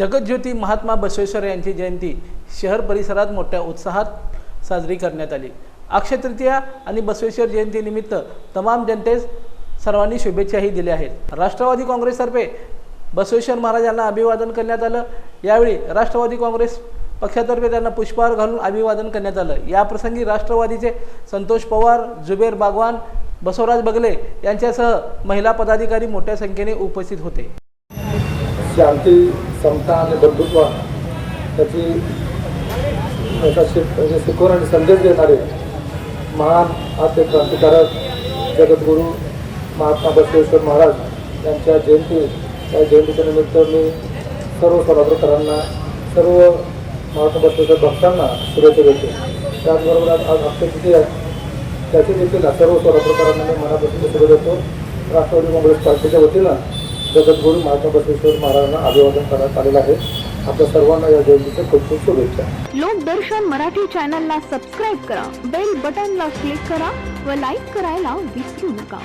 जगज्योती महात्मा बसवेश्वर यांची जयंती शहर परिसरात मोठ्या उत्साहात साजरी करण्यात आली. अक्षय तृतीया आणि बसवेश्वर जयंतीनिमित्त तमाम जनतेस सर्वांनी शुभेच्छाही दिल्या आहेत. राष्ट्रवादी काँग्रेसतर्फे बसवेश्वर महाराजांना अभिवादन करण्यात आलं. यावेळी राष्ट्रवादी काँग्रेस पक्षातर्फे त्यांना पुष्पहार घालून अभिवादन करण्यात आलं. याप्रसंगी राष्ट्रवादीचे संतोष पवार जुबेर बागवान बसवराज बगले यांच्यासह महिला पदाधिकारी मोठ्या संख्येने उपस्थित होते. शांती समता आणि बंधुत्व त्याची म्हणजे शिकवण आणि संदेश देणारे महान आद्य क्रांतिकारक जगद्गुरू महात्मा बसवेश्वर महाराज यांच्या जयंती त्या जयंतीच्या निमित्त मी सर्व सोलापूरकरांना सर्व महात्मा बसवेश्वर भक्तांना शुभेच्छा देतो. त्याचबरोबर आज आज अक्षय आहे त्याची देखील सर्व सोलापूरकरांना मी मनापासून शुभेच्छा देतो. राष्ट्रवादी काँग्रेस पार्टीच्या वतीनं जगद्गुरू महात्मा बसवेश्वर महाराजांना अभिवादन करण्यात आलेलं आहे. आपल्या सर्वांना या जयंतीच्या खूप खूप शुभेच्छा. लोकदर्शन मराठी चॅनलला सबस्क्राईब करा बेल बटनला क्लिक करा व लाईक करायला विसरू नका.